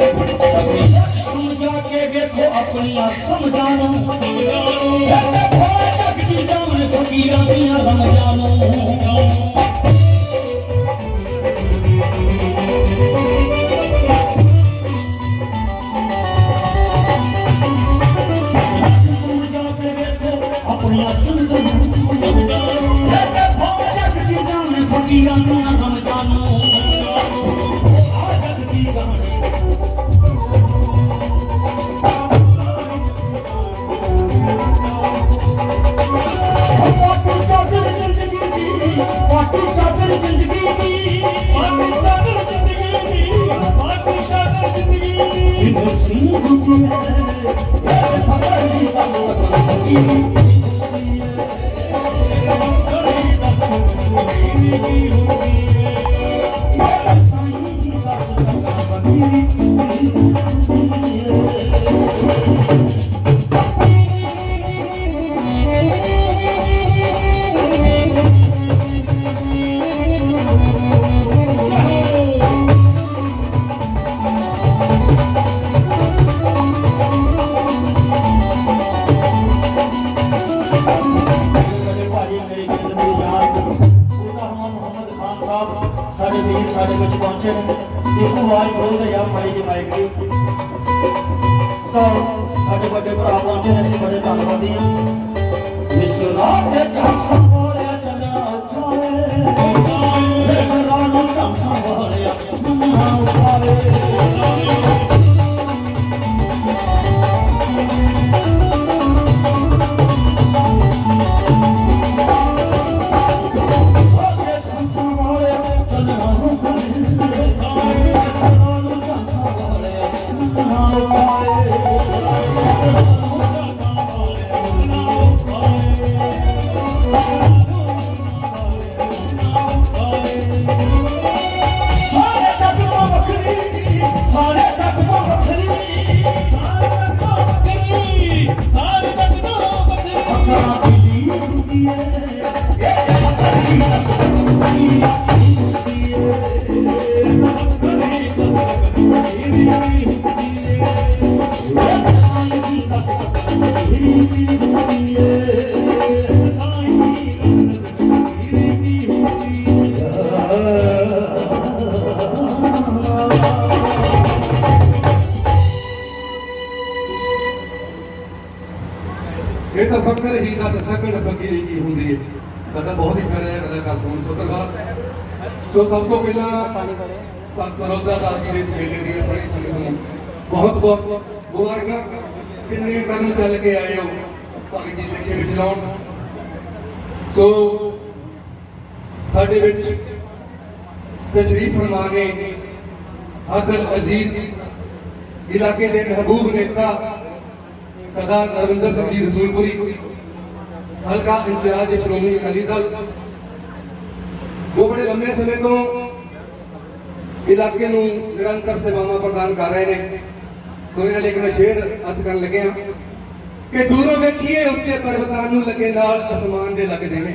ਸਮਝਾ ਕੇ ਵੇਖੋ ਆਪਣੀਆਂ ਸਮਝਾਂ ਨੂੰ ਕਹਿੰਦੇ ਭੋਲੇ ਜੱਗ ਦੀ ਜਾਨ, ਫਕੀਰਾਂ ਦੀਆਂ ਰਮਜ਼ਾਂ ਨੂੰ। ਇਹ ਤਾਂ ਫਕਰ ਹੀ ਦੱਸ ਸਕਣ ਫਕੀਰੀ ਕੀ ਹੁੰਦੀ ਹੈ। ਸਾਡਾ ਬਹੁਤ ਹੀ ਪਿਆਰਾ ਹੈ ਗੱਲ ਸੁਣ ਸੋਤਰਵਾਲ ਸੋ ਸਭ ਤੋਂ ਪਹਿਲਾਂ ਸੰਤ ਨਰੋਦਾ ਦਾਸ ਜੀ ਦੇ ਇਸ ਮੇਲੇ ਦੀ ਸਾਰੀ ਸੰਗਤ ਨੂੰ ਬਹੁਤ ਬਹੁਤ ਮੁਬਾਰਕਾਂ। ਜਿੰਨੇ ਕਦਮ ਚੱਲ ਕੇ ਆਏ ਹੋ ਭਗਤ ਜੀ ਲਿਖੇ ਵਿੱਚ ਲਾਉਣ ਸੋ ਸਾਡੇ ਵਿੱਚ ਤਸ਼ਰੀਫ ਫਰਮਾ ਕੇ ਅਦਲ ਅਜ਼ੀਜ਼ ਇਲਾਕੇ ਦੇ ਮਹਿਬੂਬ ਨੇਤਾ ਸਰਦਾਰ ਅਰਵਿੰਦਰ ਸਿੰਘ ਜੀ ਰਸੂਲਪੁਰੀ, ਹਲਕਾ ਇੰਚਾਰਜ ਸ਼੍ਰੋਮਣੀ ਅਕਾਲੀ ਦਲ। ਉਹ ਬੜੇ ਲੰਮੇ ਸਮੇਂ ਤੋਂ ਇਲਾਕੇ ਨੂੰ ਨਿਰੰਤਰ ਸੇਵਾਵਾਂ ਪ੍ਰਦਾਨ ਕਰ ਰਹੇ ਨੇ। ਸੋ ਇਹਨਾਂ ਲਈ ਮੈਂ ਸ਼ੇਰ ਅਰਜ਼ ਕਰਨ ਲੱਗਿਆ ਕਿ ਦੂਰੋਂ ਵੇਖੀਏ ਉੱਚੇ ਪਰਬਤਾਂ ਨੂੰ ਲੱਗੇ ਨਾਲ ਅਸਮਾਨ ਦੇ ਲੱਗਦੇ ਨੇ।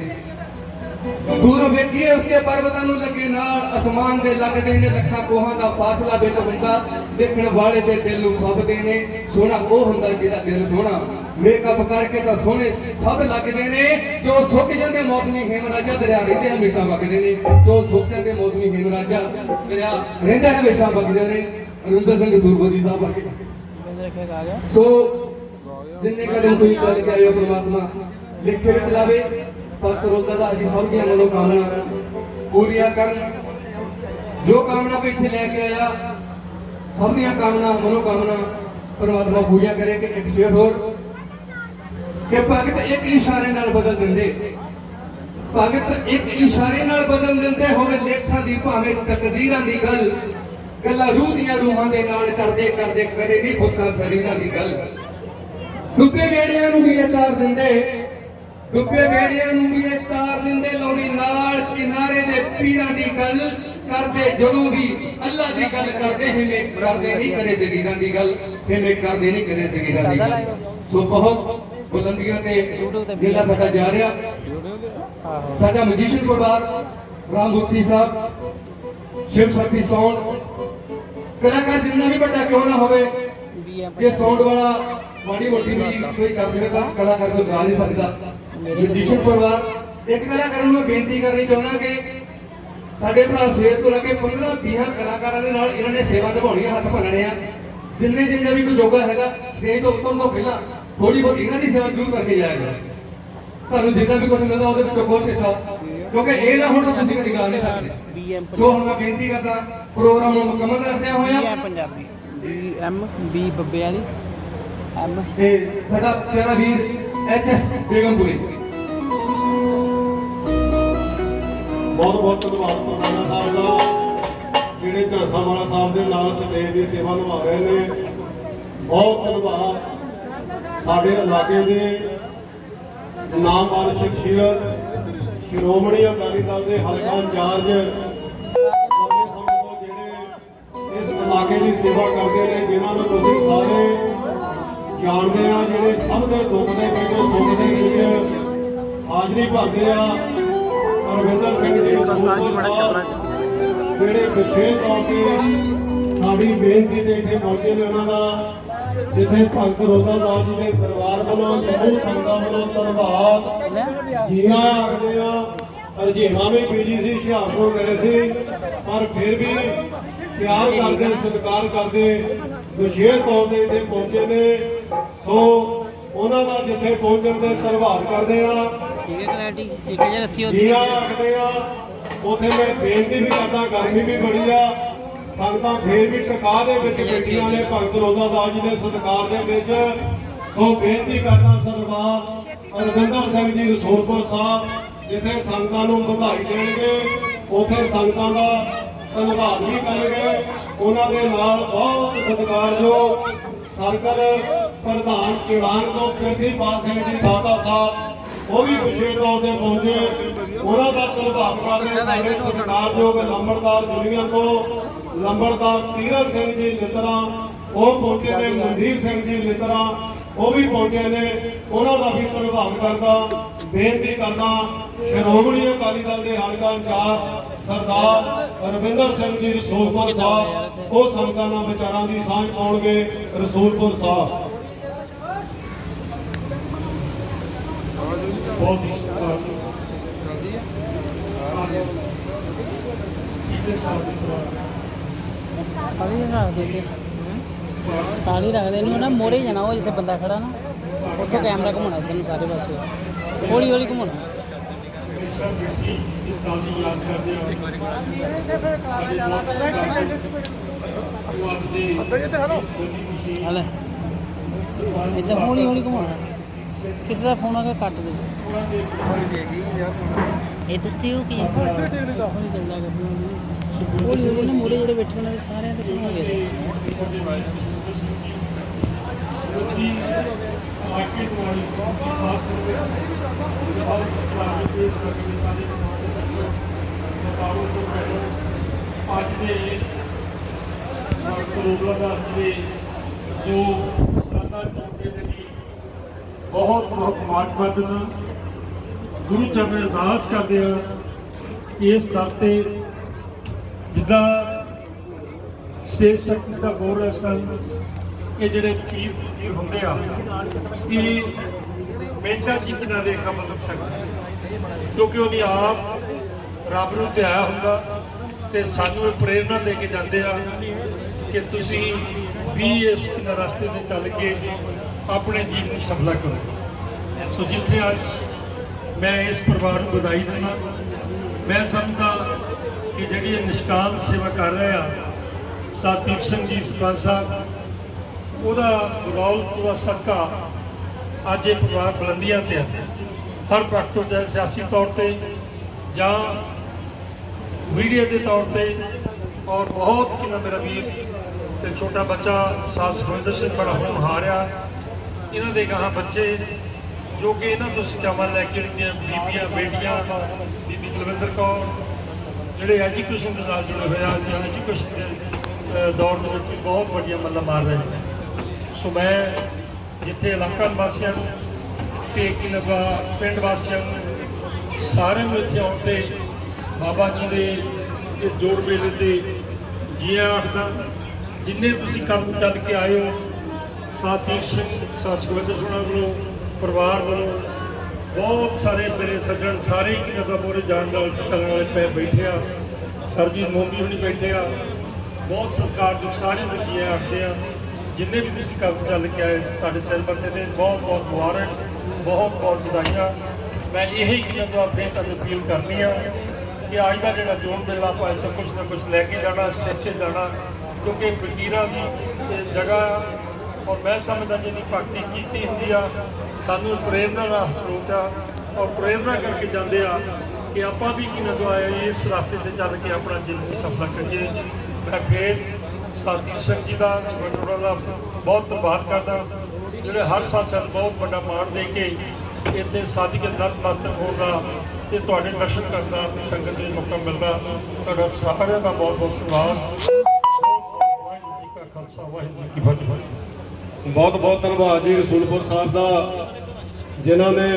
ਦੂਰੋਂ ਵੇਖੀਏ ਉੱਚੇ ਪਰਬਤਾਂ ਨੂੰ ਲੱਗੇ ਨਾਲ ਅਸਮਾਨ ਦੇ ਲੱਗਦੇ ਨੇ ਲੱਖਾਂ ਕੋਹਾਂ ਦਾ ਫਾਸਲਾ ਵਿੱਚ ਹੁੰਦਾ। ਦੇਖਣ ਵਾਲੇ ਦੇ ਦਿਲ ਨੂੰ ਖੱਬਦੇ ਨੇ। ਸੋਹਣਾ ਉਹ ਹੁੰਦਾ ਜਿਹਦਾ ਦਿਲ ਸੋਹਣਾ। ਮੇਕਅਪ ਕਰਕੇ ਤਾਂ ਸੋਹਣੇ ਸਭ ਲੱਗਦੇ ਨੇ। ਜੋ ਸੁੱਕ ਜਾਂਦੇ ਮੌਸਮੀ ਹਿਮਰਾਜਾ ਦਰਿਆ ਰਹਿੰਦੇ ਹਮੇਸ਼ਾ ਵਗਦੇ ਨੇ। ਜੋ ਸੁੱਕ ਜਾਂਦੇ ਮੌਸਮੀ ਹਿਮਰਾਜਾ ਦਰਿਆ ਰਹਿੰਦੇ ਹਮੇਸ਼ਾ ਵਗਦੇ ਨੇ। ਅਨੰਦਰ ਸਿੰਘ ਸੂਰਬੋਦੀ ਸਾਹਿਬ ਵਰਗੇ। ਸੋ ਜਿੰਨੇ ਕਦਮ ਤੁਸੀਂ ਚੱਲ ਕੇ ਆਏ ਹੋ ਪ੍ਰਮਾਤਮਾ ਲਿਖੇ ਵਿੱਚ ਲਾਵੇ। ਪਤ ਦਾ ਜੀ ਸਭ ਦੀਆਂ ਮਨੋ ਪੂਰੀਆਂ ਕਰਨ। ਜੋ ਕਾਮਨਾ ਕੋਈ ਇੱਥੇ ਲੈ ਕੇ ਆਇਆ ਸਭ ਦੀਆਂ ਕਾਮਨਾ ਮਨੋ ਕਾਮਨਾ ਪੂਰੀਆਂ ਕਰੇ ਕਿ ਇੱਕ ਸ਼ੇਰ ਹੋਰ ਕਿ ਭਗਤ ਇੱਕ ਇਸ਼ਾਰੇ ਨਾਲ ਬਦਲ ਦਿੰਦੇ। ਭਗਤ ਇੱਕ ਇਸ਼ਾਰੇ ਨਾਲ ਬਦਲ ਦਿੰਦੇ ਹੋਵੇ ਲੇਖਾਂ ਦੀ ਭਾਵੇਂ ਤਕਦੀਰਾਂ ਦੀ ਗੱਲ, ਗੱਲਾਂ ਰੂਹ ਦੀਆਂ ਰੂਹਾਂ ਦੇ ਨਾਲ ਕਰਦੇ ਕਰਦੇ ਕਰੇ ਨਹੀਂ ਖੁੱਤਾ ਸਰੀਰਾਂ ਦੀ ਗੱਲ। ਡੁੱਬੇ ਵੇੜਿਆਂ ਨੂੰ ਵੀ ਇਹ ਦਿੰਦੇ। ਡੁੱਬੇ ਵੇੜਿਆਂ ਨੂੰ ਵੀ ਇਹ ਤਾਰ ਦਿੰਦੇ ਲਾਉਣੀ, ਨਾਲ ਕਿਨਾਰੇ ਦੇ ਪੀਰਾਂ ਦੀ ਗੱਲ ਕਰਦੇ, ਜਦੋਂ ਵੀ ਅੱਲਾ ਦੀ ਗੱਲ ਕਰਦੇ ਹਿਮੇ ਕਰਦੇ ਨਹੀਂ ਕਰੇ ਜ਼ਗੀਰਾਂ ਦੀ ਗੱਲ ਹਿਮੇ ਕਰਦੇ ਨਹੀਂ ਕਰੇ ਜ਼ਗੀਰਾਂ ਦੀ ਗੱਲ। ਸੋ ਬਹੁਤ ਬੁਲੰਦੀਆਂ ਤੇ ਜਿਹੜਾ ਸਾਡਾ ਜਾ ਰਿਹਾ। ਸਾਡਾ ਮਜੀਸ਼ੀਅਨ ਪਰਿਵਾਰ, ਰਾਮ ਗੁਪਤੀ ਸਾਹਿਬ, ਸ਼ਿਵ ਸ਼ਕਤੀ ਸੌਂਡ ਕਲਾਕਾਰ ਜਿੰਨਾ ਵੀ ਵੱਡਾ ਕਿਉਂ ਨਾ ਹੋਵੇ, ਜੇ ਸੌਂਡ ਵਾਲਾ ਮਾੜੀ ਮੋਟੀ ਵੀ ਕੋਈ ਕਰ ਦੇਵੇ ਤਾਂ ਕਲਾਕਾਰ ਕੋਈ ਗਾ ਨਹੀਂ ਸਕਦਾ। ਮਜੀਸ਼ੀਅਨ ਪਰਿਵਾਰ ਇੱਕ ਕਲਾਕਾਰ ਨੂੰ ਮੈਂ ਬੇਨਤੀ ਕਰਨੀ ਚਾਹੁੰਦਾ ਕਿ ਸਾਡੇ ਭਰਾ ਸਵੇਸ ਤੋਂ ਲੈ ਕੇ 15 20 ਕਲਾਕਾਰਾਂ ਦੇ ਨਾਲ ਇਹਨਾਂ ਨੇ ਸੇਵਾ ਨਿਭਾਉਣੀ ਹੈ ਹੱਥ ਭੰਨਣੇ ਆ। ਜਿੰਨੇ ਜਿੰਨੇ ਵੀ ਕੋਈ ਜੋਗਾ ਹੈਗਾ ਸਟੇਜ ਤੋਂ ਉੱਤੋਂ ਤੋਂ ਪਹਿਲਾਂ ਥੋੜੀ ਬਹੁਤ ਇਹਨਾਂ ਦੀ ਸੇਵਾ ਜ਼ਰੂਰ ਕਰਕੇ ਜਾਇਆ ਕਰੋ। ਤੁਹਾਨੂੰ ਜਿੰਨਾ ਵੀ ਕੁਝ ਮਿਲਦਾ ਉਹਦੇ ਵਿੱਚੋਂ ਕੁਛ ਹਿੱਸਾ ਕਿਉਂਕਿ ਇਹ ਨਾ ਹੁਣ ਤਾਂ ਤੁਸੀਂ ਕਦੀ ਗਾ ਨਹੀਂ ਸਕਦੇ। ਸੋ ਹੁਣ ਮੈਂ ਬੇਨਤੀ ਕਰਦਾ ਪ੍ਰੋਗਰਾਮ ਨੂੰ ਮੁਕੰਮਲ ਰੱਖਦਿਆਂ ਹੋਇਆ ਪੰਜਾਬੀ। ਬੀਐਮ ਬੀ ਬੱਬੇ ਵਾਲੀ। ਐਮ ਤੇ ਸਾਡਾ ਪਿਆਰਾ ਵੀਰ ਐਚਐਸ ਬੇਗਮਪੁਰੀ। ਬਹੁਤ ਬਹੁਤ ਧੰਨਵਾਦ ਪ੍ਰਧਾਨਾ ਸਾਹਿਬ ਦਾ। ਜਿਹੜੇ ਝਾਂਸਾ ਵਾਲਾ ਸਾਹਿਬ ਦੇ ਨਾਲ ਸਟੇਜ ਦੀ ਸੇਵਾ ਨਿਭਾ ਰਹੇ ਨੇ। ਬਹੁਤ ਧੰਨਵਾਦ ਸਾਡੇ ਇਲਾਕੇ ਦੇ ਨਾਮਵਰ ਸ਼ਖਸੀਅਤ ਸ਼੍ਰੋਮਣੀ ਅਕਾਲੀ ਦਲ ਦੇ ਹਲਕਾ ਇੰਚਾਰਜ ਲੰਬੇ ਸਮੇਂ ਤੋਂ ਜਿਹੜੇ ਇਸ ਇਲਾਕੇ ਦੀ ਸੇਵਾ ਕਰਦੇ ਨੇ, ਜਿਨ੍ਹਾਂ ਨੂੰ ਤੁਸੀਂ ਸਾਰੇ ਜਾਣਦੇ ਆ ਜਿਹੜੇ ਸਭ ਦੇ ਦੁੱਖ ਦੇ ਵਿੱਚ ਸੁੱਖ ਦੇ ਵਿੱਚ ਹਾਜ਼ਰੀ ਭਰਦੇ ਆ। ਅਰਵਿੰਦਰ ਸਿੰਘ ਜੀ ਸੂਰਪੁਰ ਸਾਹਿਬ ਜਿਹੜੇ ਵਿਸ਼ੇਸ਼ ਤੌਰ ਤੇ ਸਾਡੀ ਬੇਨਤੀ ਤੇ ਇੱਥੇ ਪਹੁੰਚੇ ਨੇ ਉਹਨਾਂ ਦਾ ਜਿੱਥੇ ਭਗਤ ਰੋਜ਼ਾ ਦਾਸ ਜੀ ਦੇ ਦਰਬਾਰ ਵੱਲੋਂ ਸਮੂਹ ਸੰਗਤਾਂ ਵੱਲੋਂ ਧੰਨਵਾਦ। ਜੀਆਂ ਆਖਦੇ ਆ ਰਜੀਮਾ ਵੀ ਬੀਜੀ ਸੀ ਹੁਸ਼ਿਆਰਪੁਰ ਗਏ ਸੀ ਪਰ ਫਿਰ ਵੀ ਪਿਆਰ ਕਰਦੇ ਸਤਿਕਾਰ ਕਰਦੇ ਵਿਸ਼ੇਸ਼ ਤੌਰ ਤੇ ਇੱਥੇ ਪਹੁੰਚੇ ਨੇ। ਸੋ ਉਹਨਾਂ ਦਾ ਜਿੱਥੇ ਪਹੁੰਚਣ ਦੇ ਧੰਨਵਾਦ ਕਰਦੇ ਆ ਠੀਕ ਹੈ ਰੱਸੀ ਹੁੰਦੀ ਜੀਆ ਆਖਦੇ ਆ ਉਥੇ ਮੈਂ ਬੇਨਤੀ ਵੀ ਕਰਦਾ ਗਰਮੀ ਵੀ ਬੜੀ ਆ। ਸੰਗਤਾਂ ਫੇਰ ਵੀ ਟਿਕਾ ਦੇ ਵਿੱਚ ਬੈਠੀਆਂ ਨੇ ਭਗਤ ਰੋਜ਼ਾ ਦਾਸ ਜੀ ਦੇ ਸਤਿਕਾਰ ਦੇ ਵਿੱਚ। ਸੋ ਬੇਨਤੀ ਕਰਦਾ ਸਰਦਾਰ ਅਰਵਿੰਦਰ ਸਿੰਘ ਜੀ ਰਸੂਲਪੁਰ ਸਾਹਿਬ ਜਿੱਥੇ ਸੰਗਤਾਂ ਨੂੰ ਵਧਾਈ ਦੇਣਗੇ ਉਥੇ ਸੰਗਤਾਂ ਦਾ ਧੰਨਵਾਦ ਵੀ ਕਰਨਗੇ। ਉਹਨਾਂ ਦੇ ਨਾਲ ਬਹੁਤ ਸਤਿਕਾਰਯੋਗ ਸਰਕਲ ਪ੍ਰਧਾਨ ਚਿੜਾਨ ਤੋਂ ਕਿਰਤੀਪਾਲ ਸਿੰਘ ਜੀ ਦਾਤਾ ਸਾਹਿਬ, ਉਹ ਵੀ ਵਿਸ਼ੇਸ਼ ਤੌਰ ਤੇ ਪਹੁੰਚੇ। ਉਹਨਾਂ ਦਾ ਧੰਨਵਾਦ ਕਰਦੇ ਸਾਡੇ ਸਤਿਕਾਰਯੋਗ ਲੰਬੜਦਾਰ ਦੁਨੀਆ ਤੋਂ। ਲੰਬੜਦਾਰ ਤੀਰਥ ਸਿੰਘ ਜੀ ਲਿਤਰਾ ਉਹ ਪਹੁੰਚੇ ਨੇ, ਮਨਦੀਪ ਸਿੰਘ ਜੀ ਲਿਤਰਾ ਉਹ ਵੀ ਪਹੁੰਚੇ ਨੇ। ਉਹਨਾਂ ਦਾ ਵੀ ਧੰਨਵਾਦ ਕਰਦਾ, ਬੇਨਤੀ ਕਰਦਾ, ਸ਼੍ਰੋਮਣੀ ਅਕਾਲੀ ਦਲ ਦੇ ਹਲਕਾ ਇੰਚਾਰਜ ਸਰਦਾਰ ਰਵਿੰਦਰ ਸਿੰਘ ਜੀ, ਰਸੂਲਪੁਰ ਸਾਹਿਬ, ਉਹ ਸੰਗਤਾਂ ਨਾਲ ਵਿਚਾਰਾਂ ਦੀ ਸਾਂਝ ਪਾਉਣਗੇ ਰਸੂਲਪੁਰ ਸਾਹਿਬ। ਬਹੁਤ ਹੀ ਸਤਿਕਾਰ ਤਾਲੀ ਰੱਖ ਦੇ ਤੇ ਤਾਲੀ ਰੱਖ ਦੇ ਇਹਨੂੰ ਨਾ ਮੋੜੇ ਜਾਣਾ ਉਹ ਜਿੱਥੇ ਬੰਦਾ ਖੜਾ ਨਾ, ਉੱਥੇ ਕੈਮਰਾ ਘੁਮਾਉਣਾ ਇਧਰ ਨੂੰ ਸਾਰੇ ਪਾਸੇ। ਹੌਲੀ ਹੌਲੀ ਘੁਮਾਉਣਾ। ਯਾਦ ਕਰਦੇ ਹਾਂ ਹਲੇ। ਇਦਾਂ ਹੌਲੀ ਹੌਲੀ ਘੁਮਾਉਣਾ। ਕਿਸੇ ਦਾ ਫੋਨ ਆ ਕੇ ਕੱਟ ਦੇ। ਇੱਧਰ ਤੇ ਉਹ ਕੀ? ਹੌਲੀ ਚੱਲਦਾ ਨਾ ਜਿਹੜੇ ਬੈਠੇ ਨੇ ਸਾਰਿਆਂ ਗਏ। ਅੱਜ ਦੇ ਇਸ ਦਾ ਜੋ ਸਾਡਾ ਬਹੁਤ ਬਹੁਤ ਮਾਤਮਤ ਨਾਲ ਗੁਰੂ ਚਰਨ ਅਰਦਾਸ ਕਰਦੇ ਆ ਇਸ ਦਰ ਜਿੱਦਾਂ ਸਟੇਜ ਸ਼ਕਤੀ ਸਾਹਿਬ ਬੋਲ ਰਹੇ ਸਨ, ਇਹ ਜਿਹੜੇ ਪੀਰ ਫਕੀਰ ਹੁੰਦੇ ਆ ਕਿ ਮਿੰਟਾਂ ਚ ਕਿਨਾਂ ਦੇ ਕੰਮ ਲੱਗ ਸਕਦੇ ਕਿਉਂਕਿ ਉਹਦੀ ਆਪ ਰੱਬ ਨੂੰ ਧਿਆਇਆ ਹੁੰਦਾ ਤੇ ਸਾਨੂੰ ਇਹ ਪ੍ਰੇਰਣਾ ਦੇ ਕੇ ਜਾਂਦੇ ਆ ਕਿ ਤੁਸੀਂ ਵੀ ਇਸ ਰਸਤੇ ਤੇ ਚੱਲ ਕੇ ਆਪਣੇ ਜੀਵਨ ਨੂੰ ਸਫਲਾ ਕਰੋ। ਸੋ ਜਿੱਥੇ ਅੱਜ ਮੈਂ ਇਸ ਪਰਿਵਾਰ ਨੂੰ ਵਧਾਈ ਦਿੰਦਾ, ਮੈਂ ਸਮਝਦਾ ਕਿ ਜਿਹੜੀ ਇਹ ਨਿਸ਼ਕਾਮ ਸੇਵਾ ਕਰ ਰਹੇ ਆ ਸਾਤੀਪ ਸਿੰਘ ਜੀ ਸਰਪੰਚ ਸਾਹਿਬ, ਉਹਦਾ ਬਦੌਲਤ ਦਾ ਸਦਕਾ ਅੱਜ ਇਹ ਪਰਿਵਾਰ ਬੁਲੰਦੀਆਂ ਤੇ ਹੈ ਹਰ ਪੱਖ ਤੋਂ ਚਾਹੇ ਸਿਆਸੀ ਤੌਰ ਤੇ ਜਾਂ ਮੀਡੀਆ ਦੇ ਤੌਰ ਤੇ, ਔਰ ਬਹੁਤ ਕਿੰਨਾ ਮੇਰਾ ਵੀਰ ਤੇ ਛੋਟਾ ਬੱਚਾ ਸਾਥ ਸੁਖਵਿੰਦਰ ਸਿੰਘ ਬੜਾ ਹੋਣਹਾਰ ਆ ਇਹਨਾਂ ਦੇ ਗਾਹਾਂ ਬੱਚੇ, ਜੋ ਕਿ ਇਹਨਾਂ ਤੋਂ ਸਿੱਖਿਆਵਾਂ ਲੈ ਕੇ ਜਿਹੜੀਆਂ ਬੀਬੀਆਂ, ਬੇਟੀਆਂ, ਬੀਬੀ ਕੁਲਵਿੰਦਰ ਕੌਰ, ਜਿਹੜੇ ਐਜੂਕੇਸ਼ਨ ਦੇ ਨਾਲ ਜੁੜੇ ਹੋਏ ਆ ਜਾਂ ਐਜੂਕੇਸ਼ਨ ਦੇ ਦੌਰ ਦੇ ਵਿੱਚ ਬਹੁਤ ਵੱਡੀਆਂ ਮੱਲਾਂ ਮਾਰ ਰਹੇ ਨੇ। ਸੋ ਮੈਂ ਜਿੱਥੇ ਇਲਾਕਾ ਵਾਸੀਆਂ ਨੂੰ ਕੀ ਲਗਾ ਪਿੰਡ ਵਾਸੀਆਂ ਨੂੰ, ਸਾਰਿਆਂ ਨੂੰ ਇੱਥੇ ਆਉਣ ਤੇ ਬਾਬਾ ਜੀ ਦੇ ਇਸ ਜੋੜ ਮੇਲੇ ਤੇ ਜੀਆਂ ਆਖਦਾ, ਜਿੰਨੇ ਤੁਸੀਂ ਕੰਮ ਚੱਲ ਕੇ ਆਏ ਹੋ ਸਾਥੀ ਸਿੰਘ ਸਾਸਕਵਤ ਸੁਣਾ ਵੱਲੋਂ ਪਰਿਵਾਰ ਵੱਲੋਂ ਬਹੁਤ ਸਾਰੇ ਮੇਰੇ ਸੱਜਣ ਸਾਰੇ ਹੀ ਕਿਨਾਂ ਮੋਰੇ ਜਾਣ ਨਾਲ ਚੱਲਣ ਵਾਲੇ ਪੈ ਬੈਠੇ ਆ। ਸਰਜੀਤ ਮੋਦੀ ਹੁਣੀ ਬੈਠੇ ਆ। ਬਹੁਤ ਸਤਿਕਾਰਯੋਗ ਸਾਰੇ ਬੱਚੇ ਆਖਦੇ ਆ। ਜਿੰਨੇ ਵੀ ਤੁਸੀਂ ਕੰਮ ਚੱਲ ਕੇ ਆਏ ਸਾਡੇ ਸਿਰ ਮੱਥੇ ਤੇ, ਬਹੁਤ ਬਹੁਤ ਮੁਬਾਰਕ, ਬਹੁਤ ਬਹੁਤ ਵਧਾਈਆਂ। ਮੈਂ ਇਹੀ ਕਿਨਾਂ ਤੋਂ ਆਪਣੇ ਤੁਹਾਨੂੰ ਅਪੀਲ ਕਰਨੀ ਆ ਕਿ ਅੱਜ ਦਾ ਜਿਹੜਾ ਜੋਨ ਮੇਲਾ ਆਪਾਂ ਇੱਥੇ ਕੁਝ ਨਾ ਕੁਝ ਲੈ ਕੇ ਜਾਣਾ ਸਿੱਖ ਕੇ ਜਾਣਾ, ਕਿਉਂਕਿ ਫਕੀਰਾਂ ਦੀ ਜਗ੍ਹਾ ਔਰ ਮੈਂ ਸਮਝਦਾ ਜਿਹਦੀ ਭਗਤੀ ਕੀਤੀ ਹੁੰਦੀ ਆ, ਸਾਨੂੰ ਪ੍ਰੇਰਨਾ ਦਾ ਸਰੋਤ ਆ। ਔਰ ਪ੍ਰੇਰਨਾ ਕਰਕੇ ਜਾਂਦੇ ਆ ਕਿ ਆਪਾਂ ਵੀ ਕਿਨਾਂ ਤੋਂ ਆਏ ਇਸ ਰਸਤੇ ਤੇ ਚੱਲ ਕੇ ਆਪਣਾ ਜੀਵਨ ਸਫਲ ਕਰੀਏ। ਮੈਂ ਫੇਰ ਸਾਥੀ ਸਿੰਘ ਜੀ ਦਾ ਸੰਗਠਨ ਦਾ ਬਹੁਤ ਧੰਨਵਾਦ ਕਰਦਾ। ਜਿਹੜੇ ਹਰ ਸਾਲ ਸਾਨੂੰ ਬਹੁਤ ਵੱਡਾ ਮਾਣ ਦੇ ਕੇ ਇੱਥੇ ਸਾਥੀ ਕੇ ਨਤਮਸਤਕ ਹੋਣ ਦਾ ਤੇ ਤੁਹਾਡੇ ਦਰਸ਼ਨ ਕਰਨ ਦਾ ਸੰਗਤ ਦੇ ਮੌਕਾ ਮਿਲਦਾ। ਤੁਹਾਡਾ ਸਾਰਿਆਂ ਦਾ ਬਹੁਤ ਬਹੁਤ ਧੰਨਵਾਦ ਵਾਹਿਗੁਰੂ ਜੀ ਕਾ ਖਾਲਸਾ, ਵਾਹਿਗੁਰੂ ਜੀ ਕੀ ਫਤਿਹ। ਬਹੁਤ ਬਹੁਤ ਧੰਨਵਾਦ ਜੀ ਰਸੂਲਪੁਰ ਸਾਹਿਬ ਦਾ, ਜਿਨ੍ਹਾਂ ਨੇ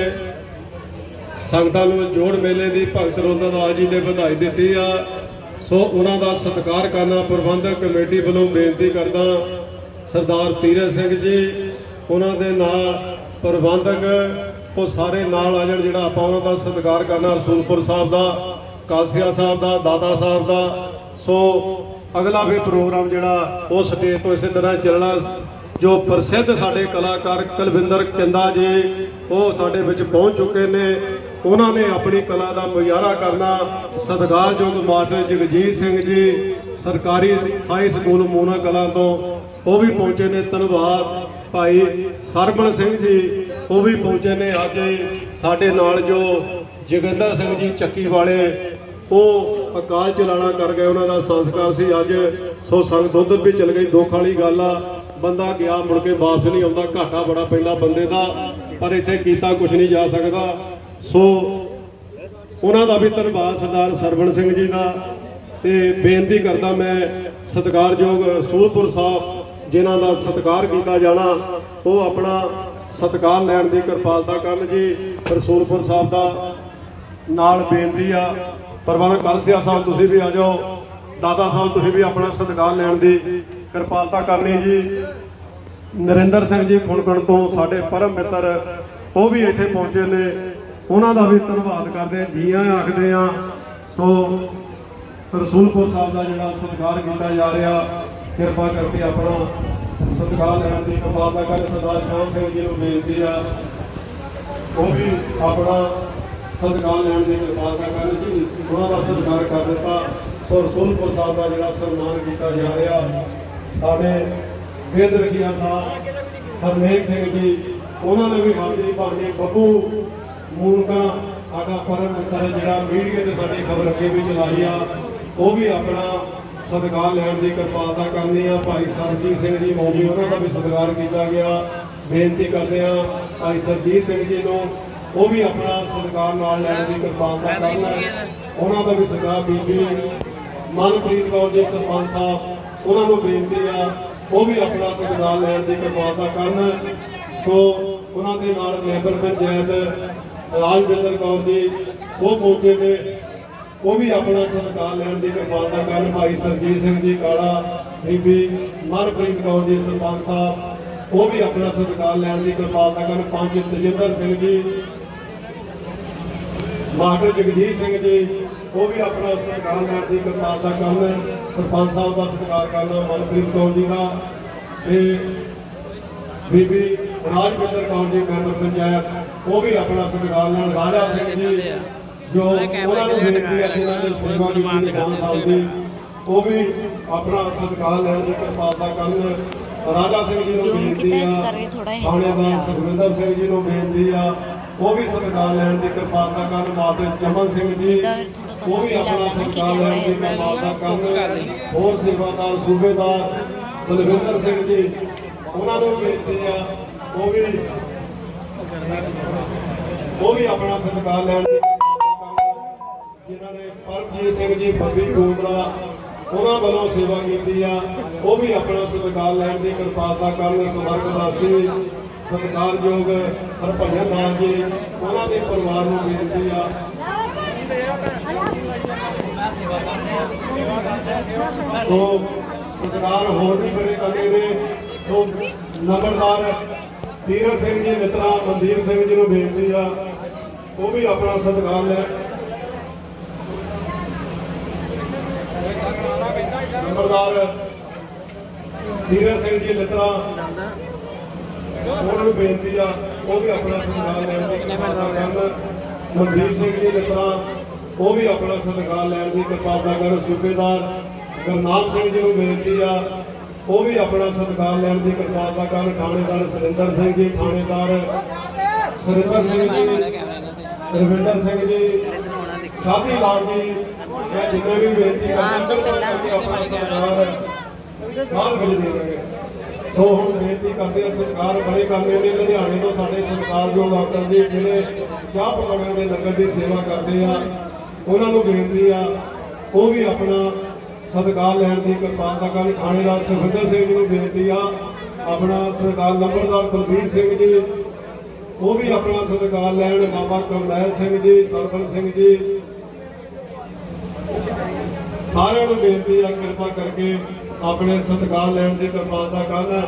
ਸੰਗਤਾਂ ਨੂੰ ਜੋੜ ਮੇਲੇ ਦੀ ਭਗਤ ਰੋਂਦਾਸ ਜੀ ਨੇ ਵਧਾਈ ਦਿੱਤੀ ਆ। ਸੋ ਉਹਨਾਂ ਦਾ ਸਤਿਕਾਰ ਕਰਨਾ, ਪ੍ਰਬੰਧਕ ਕਮੇਟੀ ਵੱਲੋਂ ਬੇਨਤੀ ਕਰਦਾ ਸਰਦਾਰ ਤੀਰਥ ਸਿੰਘ ਜੀ, ਉਹਨਾਂ ਦੇ ਨਾਲ ਪ੍ਰਬੰਧਕ ਉਹ ਸਾਰੇ ਨਾਲ ਆ ਜਾਣ ਜਿਹੜਾ ਆਪਾਂ ਉਹਨਾਂ ਦਾ ਸਤਿਕਾਰ ਕਰਨਾ, ਰਸੂਲਪੁਰ ਸਾਹਿਬ ਦਾ, ਕਾਲਸੀਆ ਸਾਹਿਬ ਦਾ, ਦਾਦਾ ਸਾਹਿਬ ਦਾ। ਸੋ ਅਗਲਾ ਵੀ ਪ੍ਰੋਗਰਾਮ ਜਿਹੜਾ ਉਹ ਸਟੇਜ ਤੋਂ ਇਸੇ ਤਰ੍ਹਾਂ ਚੱਲਣਾ ਜੋ ਪ੍ਰਸਿੱਧ ਸਾਡੇ ਕਲਾਕਾਰ ਕੁਲਵਿੰਦਰ ਕਿੰਦਾ ਜੀ, ਉਹ ਸਾਡੇ ਵਿੱਚ ਪਹੁੰਚ ਚੁੱਕੇ ਨੇ। ਉਹਨਾਂ ਨੇ ਆਪਣੀ ਕਲਾ ਦਾ ਮੁਜ਼ਾਹਰਾ ਕਰਨਾ। ਸਤਿਕਾਰਯੋਗ ਮਾਸਟਰ ਜਗਜੀਤ ਸਿੰਘ ਜੀ, ਸਰਕਾਰੀ ਹਾਈ ਸਕੂਲ ਮੂਨਾ ਕਲਾਂ ਤੋਂ, ਉਹ ਵੀ ਪਹੁੰਚੇ ਨੇ। ਧੰਨਵਾਦ ਭਾਈ ਸਰਬਣ ਸਿੰਘ ਜੀ, ਉਹ ਵੀ ਪਹੁੰਚੇ ਨੇ ਅੱਜ। ਸਾਡੇ ਨਾਲ ਜੋ ਜੋਗਿੰਦਰ ਸਿੰਘ ਜੀ ਚੱਕੀ ਵਾਲੇ, ਉਹ ਅਕਾਲ ਚਲਾਣਾ ਕਰ ਗਏ। ਉਹਨਾਂ ਦਾ ਸੰਸਕਾਰ ਸੀ ਅੱਜ। ਸੋ ਸੰਗ ਦੁੱਧ ਵੀ ਚਲ ਗਈ। ਦੁੱਖ ਵਾਲੀ ਗੱਲ ਆ। ਬੰਦਾ ਗਿਆ, ਮੁੜ ਕੇ ਵਾਪਸ ਨਹੀਂ ਆਉਂਦਾ, ਘਾਟਾ ਬੜਾ ਪੈਂਦਾ ਬੰਦੇ ਦਾ, ਪਰ ਇੱਥੇ ਕੀਤਾ ਕੁਝ ਨਹੀਂ ਜਾ ਸਕਦਾ। ਸੋ ਉਹਨਾਂ ਦਾ ਵੀ ਧੰਨਵਾਦ ਸਰਦਾਰ ਸਰਵਣ ਸਿੰਘ ਜੀ ਦਾ, ਤੇ ਬੇਨਤੀ ਕਰਦਾ ਮੈਂ ਸਤਿਕਾਰਯੋਗ ਸੂਲਪੁਰ ਸਾਹਿਬ, ਜਿਨ੍ਹਾਂ ਦਾ ਸਤਿਕਾਰ ਕੀਤਾ ਜਾਣਾ, ਉਹ ਆਪਣਾ ਸਤਿਕਾਰ ਲੈਣ ਦੀ ਕਿਰਪਾਲਤਾ ਕਰਨ ਜੀ ਰਸੂਲਪੁਰ ਸਾਹਿਬ ਦਾ ਨਾਲ ਬੇਨਤੀ ਆ ਪ੍ਰਬੰਧਕ ਕਲਸਿਆ ਸਾਹਿਬ ਤੁਸੀਂ ਵੀ ਆ ਜਾਓ, ਦਾਦਾ ਸਾਹਿਬ ਤੁਸੀਂ ਵੀ ਆਪਣਾ ਸਤਿਕਾਰ ਲੈਣ ਦੀ ਕਿਰਪਾਲਤਾ ਕਰਨੀ ਜੀ। ਨਰਿੰਦਰ ਸਿੰਘ ਜੀ ਖੁਣਕਣ ਤੋਂ ਸਾਡੇ ਪਰਮ ਮਿੱਤਰ ਉਹ ਵੀ ਇੱਥੇ ਪਹੁੰਚੇ ਨੇ। ਉਹਨਾਂ ਦਾ ਵੀ ਧੰਨਵਾਦ ਕਰਦੇ ਹਾਂ ਜੀ ਆਇਆਂ ਆਖਦੇ ਆ ਸੋ ਰਸੂਲਪੁਰ ਸਾਹਿਬ ਦਾ ਜਿਹੜਾ ਸਤਿਕਾਰ ਕੀਤਾ ਜਾ ਰਿਹਾ, ਕਿਰਪਾ ਕਰਕੇ ਆਪਣਾ ਸਤਿਕਾਰ ਲੈਣ ਦੀ ਕਿਰਪਾਲਤਾ ਕਰ ਸਰਦਾਰ ਸ਼ਾਮ ਸਿੰਘ ਜੀ ਨੂੰ ਬੇਨਤੀ ਆ। ਉਹ ਵੀ ਆਪਣਾ ਸਤਿਕਾਰ ਲੈਣ ਦੀ ਕਿਰਪਾਲਤਾ ਕਰਨ ਜੀ। ਉਹਨਾਂ ਦਾ ਸਤਿਕਾਰ ਕਰ ਦਿੱਤਾ। ਸੋ ਰਸੂਲਪੁਰ ਸਾਹਿਬ ਦਾ ਜਿਹੜਾ ਸਨਮਾਨ ਕੀਤਾ ਜਾ ਰਿਹਾ ਸਾਡੇ ਵੇਦ ਰਖੀਆ ਸਾਹਿਬ ਹਰਨੇਕ ਸਿੰਘ ਜੀ, ਉਹਨਾਂ ਨੇ ਵੀ ਹਾਜ਼ਰੀ ਭਰਨੀ ਬੱਬੂ ਮੂਨਕਾ, ਸਾਡਾ ਪਰਮ ਮਿੱਤਰ ਜਿਹੜਾ ਮੀਡੀਆ ਤੇ ਸਾਡੀ ਖਬਰ ਅੱਗੇ ਵੀ ਚਲਾਈ ਆ, ਉਹ ਵੀ ਆਪਣਾ ਸਤਿਕਾਰ ਲੈਣ ਦੀ ਕਿਰਪਾਲਤਾ ਕਰਨੀ ਆ। ਭਾਈ ਸਰਜੀਤ ਸਿੰਘ ਜੀ ਮੌਜੀ ਉਹਨਾਂ ਦਾ ਵੀ ਸਤਿਕਾਰ ਕੀਤਾ ਗਿਆ। ਬੇਨਤੀ ਕਰਦੇ ਆ ਭਾਈ ਸਰਜੀਤ ਸਿੰਘ ਜੀ ਨੂੰ, ਉਹ ਵੀ ਆਪਣਾ ਸਤਿਕਾਰ ਨਾਲ ਲੈਣ ਦੀ ਕਿਰਪਾਲਤਾ ਕਰਨ ਉਹਨਾਂ ਦਾ ਵੀ ਸਤਿਕਾਰ ਬੀਬੀ ਮਨਪ੍ਰੀਤ ਕੌਰ ਜੀ, ਸਰਪੰਚ ਸਾਹਿਬ ਉਹਨਾਂ ਨੂੰ ਬੇਨਤੀ ਆ, ਉਹ ਵੀ ਆਪਣਾ ਸਤਿਕਾਰ ਲੈਣ ਦੀ ਕਿਰਪਾਲਤਾ ਕਰਨ। ਸੋ ਉਹਨਾਂ ਦੇ ਨਾਲ ਮੈਂਬਰ ਪੰਚਾਇਤ ਰਾਜਵਿੰਦਰ ਕੌਰ ਜੀ, ਉਹ ਪਹੁੰਚੇ ਨੇ ਉਹ ਵੀ ਆਪਣਾ ਸਤਿਕਾਰ ਲੈਣ ਦੀ ਕਿਰਪਾਲਤਾ ਕਰਨ। ਭਾਈ ਸਰਜੀਤ ਸਿੰਘ ਜੀ, ਕਾਲਾ ਬੀਬੀ ਮਨਪ੍ਰੀਤ ਕੌਰ ਜੀ, ਸਰਪੰਚ ਸਾਹਿਬ, ਉਹ ਵੀ ਆਪਣਾ ਸਤਿਕਾਰ ਲੈਣ ਦੀ ਕਿਰਪਾਲਤਾ ਕਰਨ। ਪੰਜ ਤਜਿੰਦਰ ਸਿੰਘ ਜੀ, ਮਾਸਟਰ ਜਗਜੀਤ ਸਿੰਘ ਜੀ, ਉਹ ਵੀ ਆਪਣਾ ਸਤਿਕਾਰ ਲੈਣ ਦੀ ਕਿਰਪਾਲਤਾ ਕਰਨ। ਸਰਪੰਚ ਸਾਹਿਬ ਦਾ ਸਤਿਕਾਰ ਕਰਨਾ ਮਨਪ੍ਰੀਤ ਕੌਰ ਜੀ ਦਾ ਤੇ ਬੀਬੀ ਰਾਜਵਿੰਦਰ ਕੌਰ ਜੀ ਮੈਂਬਰ ਪੰਚਾਇਤ ਉਹ ਵੀ ਆਪਣਾ ਸਤਿਕਾਰ ਲੈਣ ਰਾਜਾ ਸਿੰਘ ਜੀ ਜੋ ਉਹਨਾਂ ਨੂੰ ਬੇਨਤੀ ਹੈ ਉਹਨਾਂ ਦੇ ਸੇਵਾ ਕੀਤੀ ਨਿਸ਼ਾਨ ਸਾਹਿਬ ਦੀ ਉਹ ਵੀ ਆਪਣਾ ਸਤਿਕਾਰ ਲੈਣ ਦੀ ਕਿਰਪਾਲਤਾ ਕਰਨ ਰਾਜਾ ਸਿੰਘ ਜੀ ਨੂੰ ਬੇਨਤੀ ਕੀਤਾ, ਇਸ ਆ ਥਾਣੇਦਾਰ ਗਿਆ। ਸੁਖਵਿੰਦਰ ਸਿੰਘ ਜੀ ਨੂੰ ਬੇਨਤੀ ਆ ਉਹ ਵੀ ਸਤਿਕਾਰ ਲੈਣ ਦੀ ਕਿਰਪਾਲਤਾ ਕਰਨ ਮਾਤੇ ਚਮਨ ਸਿੰਘ ਜੀ ਉਹ ਵੀ ਆਪਣਾ ਸਤਿਕਾਰ ਲੈਣ ਦੀ ਕਰ ਲਈ। ਕਰਨ ਹੋਰ ਸੇਵਾਦਾਰ ਸੂਬੇਦਾਰ ਬਲਵਿੰਦਰ ਸਿੰਘ ਜੀ ਉਹਨਾਂ ਨੂੰ ਬੇਨਤੀ ਆ ਉਹ ਵੀ ਉਹ ਵੀ ਆਪਣਾ ਸਤਿਕਾਰ ਲੈਣ ਦੀ ਜਿਨ੍ਹਾਂ ਨੇ ਪਰਮਜੀਤ ਸਿੰਘ ਜੀ ਬੱਬੀ ਗੋਬਰਾ ਉਹਨਾਂ ਵੱਲੋਂ ਸੇਵਾ ਕੀਤੀ ਆ ਉਹ ਵੀ ਆਪਣਾ ਸਤਿਕਾਰ ਲੈਣ ਦੀ ਕਿਰਪਾਲਤਾ ਕਰਨ ਸਮਰਗਦਾਸੀ ਸਤਿਕਾਰਯੋਗ ਹਰਭਜਨ ਮਾਨ ਜੀ ਉਹਨਾਂ ਦੇ ਪਰਿਵਾਰ ਨੂੰ ਬੇਨਤੀ ਆ ਸੋ ਸਤਿਕਾਰ ਹੋਰ ਵੀ ਬੜੇ ਕਰਦੇ ਨੇ। ਸੋ ਨੰਬਰਦਾਰ ਤੀਰਥ ਸਿੰਘ ਜੀ, ਮਿੱਤਰਾ ਮਨਦੀਪ ਸਿੰਘ ਜੀ ਨੂੰ ਬੇਨਤੀ ਆ, ਉਹ ਵੀ ਆਪਣਾ ਸਤਿਕਾਰ ਲੈ ਨੰਬਰਦਾਰ ਤੀਰਥ ਸਿੰਘ ਜੀ, ਮਿੱਤਰਾ, ਉਹਨਾਂ ਨੂੰ ਬੇਨਤੀ ਆ, ਉਹ ਵੀ ਆਪਣਾ ਸਤਿਕਾਰ ਲੈਣ ਦੀ ਕਿਰਪਾਲਤਾ ਕਰਨ। ਮਨਦੀਪ ਸਿੰਘ ਜੀ, ਮਿੱਤਰਾ, ਉਹ ਵੀ ਆਪਣਾ ਸਤਿਕਾਰ ਲੈਣ ਦੀ ਕਿਰਪਾਲਤਾ ਕਰਨ। ਸੂਬੇਦਾਰ ਗੁਰਨਾਮ ਸਿੰਘ ਜੀ ਨੂੰ ਬੇਨਤੀ ਆ ਉਹ ਵੀ ਆਪਣਾ ਸਤਿਕਾਰ ਲੈਣ ਦੀ ਕਿਰਪਾਲਤਾ ਕਰਨ। ਥਾਣੇਦਾਰ ਸੁਰਿੰਦਰ ਸਿੰਘ ਜੀ ਥਾਣੇਦਾਰ ਸੁਰਿੰਦਰ ਸਿੰਘ ਜੀ ਰਵਿੰਦਰ ਸਿੰਘ ਜੀ ਸਾਥੀ ਲਾਲ ਜੀ ਮੈਂ ਜਿੰਨੇ ਵੀ ਬੇਨਤੀ ਹਾਂ, ਤੋਂ ਪਹਿਲਾਂ। ਕਿ ਆਪਣਾ ਸਤਿਕਾਰ ਦੇਵਾਂਗੇ ਸੋ ਹੁਣ ਬੇਨਤੀ ਕਰਦੇ ਹਾਂ ਸਰਕਾਰ ਬੜੇ ਕਰਨੇ ਨੇ। ਲੁਧਿਆਣੇ ਤੋਂ ਸਾਡੇ ਸਤਿਕਾਰਯੋਗ ਆਕਰ ਜੀ ਜਿਹੜੇ ਚਾਹ ਪਕਾਉਣ ਦੇ ਲੰਗਰ ਦੀ ਸੇਵਾ ਕਰਦੇ ਆ ਉਹਨਾਂ ਨੂੰ ਬੇਨਤੀ ਆ ਉਹ ਵੀ ਆਪਣਾ ਸਤਿਕਾਰ ਲੈਣ ਦੀ ਕਿਰਪਾਲਤਾ ਕਰਨ। ਥਾਣੇਦਾਰ ਸੁਖਿੰਦਰ ਸਿੰਘ ਜੀ ਨੂੰ ਬੇਨਤੀ ਆ, ਆਪਣਾ ਸਰਕਾਰ ਨੰਬਰਦਾਰ ਬਲਬੀਰ ਸਿੰਘ ਜੀ, ਉਹ ਵੀ ਆਪਣਾ ਸਤਿਕਾਰ ਲੈਣ, ਬਾਬਾ ਕਰਨੈਲ ਸਿੰਘ ਜੀ ਸਰਫਲ ਸਿੰਘ ਜੀ। ਸਾਰਿਆਂ ਨੂੰ ਬੇਨਤੀ ਆ, ਕਿਰਪਾ ਕਰਕੇ ਆਪਣੇ ਸਤਿਕਾਰ ਲੈਣ ਦੀ ਕਿਰਪਾਲਤਾ ਕਰਨ।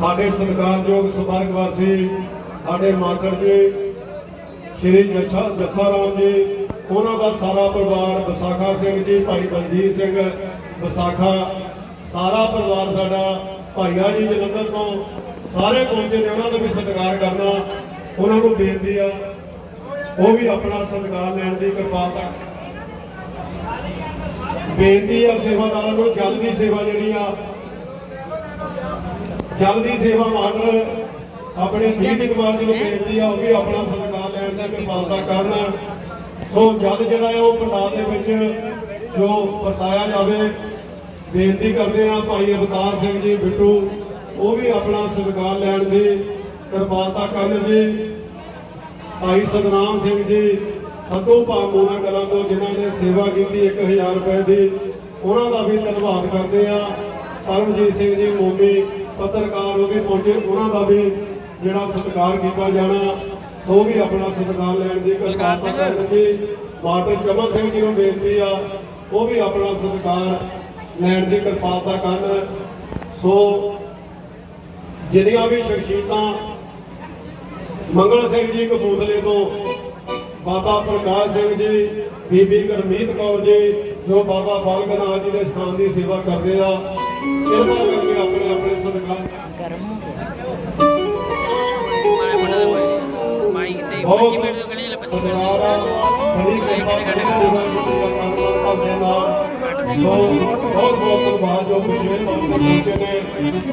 ਸਾਡੇ ਸਤਿਕਾਰਯੋਗ ਸਵਰਗ ਵਾਸੀ, ਸਾਡੇ ਮਾਸੜ ਜੀ, ਸ਼੍ਰੀ ਜੱਸਾ ਜੱਸਾ ਰਾਮ ਜੀ ਉਹਨਾਂ ਦਾ ਸਾਰਾ ਪਰਿਵਾਰ ਵਿਸਾਖਾ ਸਿੰਘ ਜੀ ਭਾਈ ਬਲਜੀਤ ਸਿੰਘ ਵਿਸਾਖਾ ਸਾਰਾ ਪਰਿਵਾਰ ਸਾਡਾ ਭਾਈਆ ਜੀ ਜਲੰਧਰ ਤੋਂ ਸਾਰੇ ਪਹੁੰਚੇ ਨੇ ਉਹਨਾਂ ਦਾ ਵੀ ਸਤਿਕਾਰ ਕਰਨਾ ਉਹਨਾਂ ਨੂੰ ਬੇਨਤੀ ਆ ਉਹ ਵੀ ਆਪਣਾ ਸਤਿਕਾਰ ਲੈਣ ਦੀ ਕਿਰਪਾਲਤਾ ਬੇਨਤੀ ਆ ਸੇਵਾਦਾਰਾਂ ਨੂੰ ਜਲ ਦੀ ਸੇਵਾ ਜਿਹੜੀ ਆ ਜਲ ਦੀ ਸੇਵਾ ਮਾਡਲ ਆਪਣੇ ਮੀਤ ਕੁਮਾਰ ਜੀ ਨੂੰ ਬੇਨਤੀ ਆ ਉਹ ਵੀ ਆਪਣਾ ਸਤਿਕਾਰ ਲੈਣ ਦੀ ਕਿਰਪਾਲਤਾ ਕਰਨ। ਸੋ ਜਦ ਜਿਹੜਾ ਹੈ ਉਹ ਪੰਡਾਲ ਦੇ ਵਿੱਚ ਜੋ ਵਰਤਾਇਆ ਜਾਵੇ, ਬੇਨਤੀ ਕਰਦੇ ਆ ਭਾਈ ਅਵਤਾਰ ਸਿੰਘ ਜੀ, ਬਿੱਟੂ, ਉਹ ਵੀ ਆਪਣਾ ਸਤਿਕਾਰ ਲੈਣ ਦੀ ਕਿਰਪਾਲਤਾ ਕਰਨ ਜੀ। ਭਾਈ ਸਤਨਾਮ ਸਿੰਘ ਜੀ ਸਤੋ ਮੋਨਾ ਕਲਾਂ ਤੋਂ ਜਿਨ੍ਹਾਂ ਨੇ ਸੇਵਾ ਕੀਤੀ 1000 ਰੁਪਏ ਦੀ, ਉਹਨਾਂ ਦਾ ਵੀ ਧੰਨਵਾਦ ਕਰਦੇ ਆ ਪਰਮਜੀਤ ਸਿੰਘ ਜੀ ਮੋਮੀ ਪੱਤਰਕਾਰ ਉਹ ਵੀ ਪਹੁੰਚੇ, ਉਹਨਾਂ ਦਾ ਵੀ ਜਿਹੜਾ ਸਤਿਕਾਰ ਕੀਤਾ ਜਾਣਾ। ਸੋ ਵੀ ਆਪਣਾ ਸਤਿਕਾਰ ਲੈਣ ਦੀ ਕਿਰਪਾਲਤਾ ਕਰਨ ਜੀ ਮਾਸਟਰ ਚਮਨ ਸਿੰਘ ਜੀ ਨੂੰ ਬੇਨਤੀ ਆ ਉਹ ਵੀ ਆਪਣਾ ਸਤਿਕਾਰ ਲੈਣ ਦੀ ਕਿਰਪਾਲਤਾ ਕਰਨ। ਸੋ ਜਿਹੜੀਆਂ ਵੀ ਸ਼ਖਸੀਅਤਾਂ ਮੰਗਲ ਸਿੰਘ ਜੀ ਕਪੂਰਥਲੇ ਤੋਂ ਬਾਬਾ ਪ੍ਰਕਾਸ਼ ਸਿੰਘ ਜੀ ਬੀਬੀ ਗੁਰਮੀਤ ਕੌਰ ਜੀ ਜੋ ਬਾਬਾ ਬਾਲਕ ਨਾਥ ਜੀ ਦੇ ਸਥਾਨ ਦੀ ਸੇਵਾ ਕਰਦੇ ਆ ਕਿਰਪਾ ਕਰਕੇ ਆਪਣੇ ਆਪਣੇ ਸਦਕਾ ਬਹੁਤ ਮਿੰਟ ਆ ਬੜੀ ਕਿਰਪਾ ਕਰਕੇ ਸੇਵਾ ਕੀਤੀ ਆ ਕੰਮ ਕਰਦੇ ਨਾਲ। ਸੋ ਬਹੁਤ ਬਹੁਤ ਧੰਨਵਾਦ, ਜੋ ਪਿਛਲੇ ਤੌਰ ਤੇ ਪਹੁੰਚੇ ਨੇ।